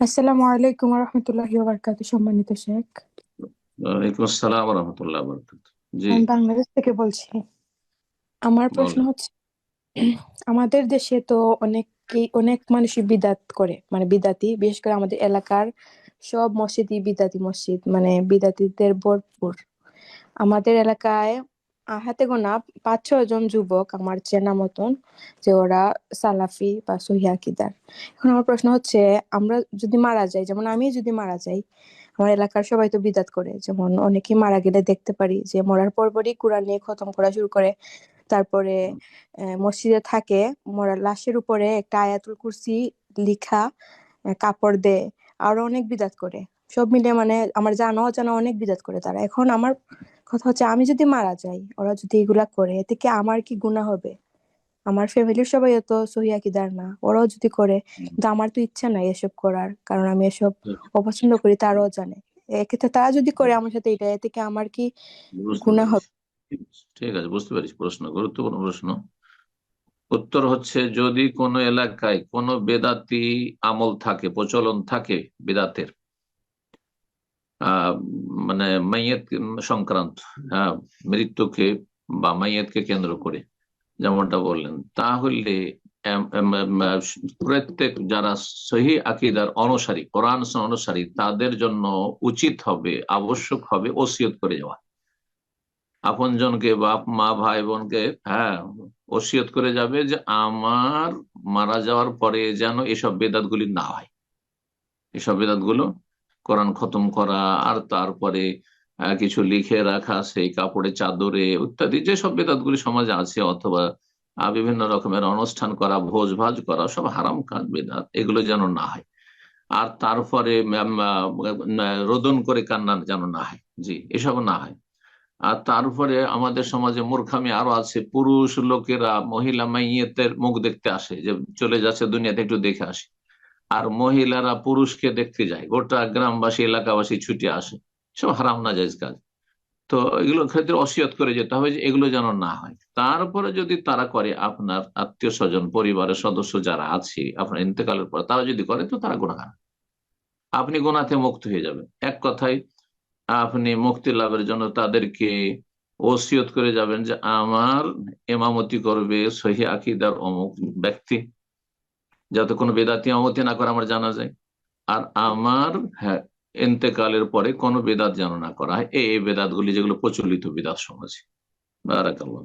আসসালামু আলাইকুম রহমতুল্লাহি ওয়াবারাকাতু সম্মানিত শেখ। ওয়ালাইকুম আসসালাম রহমতুল্লাহ বরকাত জি। আমি বাংলাদেশ থেকে বলছি। আমার প্রশ্ন হচ্ছে আমাদের দেশে তো অনেকেই অনেক মানুষই বিদাত করে মানে বিদাতি বিশেষ করে আমাদের এলাকার সব মসজিদই বিদাতি মসজিদ মানে বিদাতিদের ভরপুর। আমাদের এলাকায় হাতে গোনা পাঁচ ছয় জন যুবক আমার চেনা মতন যে ওরা সালাফি বা সহি আকিদার। এখন আমার প্রশ্ন হচ্ছে আমরা যদি মারা যাই যেমন আমি যদি মারা যাই আমার এলাকার সবাই তো বিদাত করে যেমন অনেকেই মারা গেলে দেখতে পারি যে মরার পরপরই কোরআন নিয়ে খতম করা শুরু করে। তারপরে মসজিদে থাকে মরার লাশের উপরে একটা আয়াতুল কুরসি লিখা কাপড় দেয় আরও অনেক বিদাত করে। সব মিলে মানে আমার জানা অজানা অনেক বিদাত করে তারা। এখন আমার কথা হচ্ছে আমি যদি মারা যাই ওরা যদি এগুলা করে এতে কি আমার কি গুনাহ হবে? আমার ফ্যামিলির সবাই তো সহি আকিদার না ওরাও যদি করে কিন্তু আমার তো ইচ্ছা নাই এসব করার কারণ আমি এসব অপছন্দ করি তারাও জানে। এক্ষেত্রে তারা যদি করে আমার সাথে এটা এতে কি আমার কি গুনাহ হবে? ঠিক আছে বুঝতে পেরেছি প্রশ্ন গুরুত্বপূর্ণ প্রশ্ন। উত্তর হচ্ছে যদি কোনো এলাকায় কোনো বেদাতি আমল থাকে প্রচলন থাকে বেদাতের মানে মাইয়াত সংক্রান্ত হ্যাঁ মৃত্যুকে বা মাইয়াতকে কেন্দ্র করে যেমনটা বললেন। তাহলে প্রত্যেক যারা সহি আকিদার অনুসারী, কোরআন অনুসারী, তাদের জন্য উচিত হবে, আবশ্যক হবে ওসিয়ত করে যাওয়া। আপনজনকে বাপ, মা, ভাই, বোনকে হ্যাঁ ওসিয়ত করে যাবে যে আমার মারা যাওয়ার পরে যেন এসব বেদাতগুলি না হয়। এসব বেদাতগুলো কোরআন খতম করা, আর তারপরে কিছু লিখে রাখা, সেই কাপড়ে চাদরে ইত্যাদি যেসব বেদাতগুলি সমাজে আছে, অথবা বিভিন্ন রকমের অনুষ্ঠান করা, ভোজ ভাজ করা, সব হারাম কাজ, বেদাত, এগুলো যেন না হয়। আর তারপরে রোদন করে কান্না যেন না হয়। জি, এসব না হয়। আর তারপরে আমাদের সমাজে মূর্খামি আরও আছে, পুরুষ লোকেরা মহিলা মাইয়েতের মুখ দেখতে আসে, যে চলে যাচ্ছে দুনিয়াতে, একটু দেখে আসে। আর মহিলারা পুরুষকে দেখতে যায়। গোটা গ্রামবাসী, এলাকাবাসী ছুটে আসে। সব হারাম না যাইজ কাজ। তো এগুলোর ক্ষেত্রে অসিয়ত করে যেতে হবে যে এগুলো যেন না হয়। তারপরে যদি তারা করে, আপনার আত্মীয় স্বজন পরিবারের সদস্য যারা আছে, আপনার ইন্তেকালের পর তারা যদি করে, তো তারা গুণাগার আপনি গোনাতে মুক্ত হয়ে যাবেন। এক কথায়, আপনি মুক্তি লাভের জন্য তাদেরকে ওসিয়ত করে যাবেন যে, আমার এমামতি করবে সহি আকিদার অমুক ব্যক্তি। যাতে কোনো বেদাতি আমতি না করে আমার জানা যায়। আর আমার হ্যাঁ এতেকালের পরে কোনো বেদাত যেন না করা হয়। এই বেদাতগুলি যেগুলো প্রচলিত বেদাত সমাজে। বারাকাল্লাহ।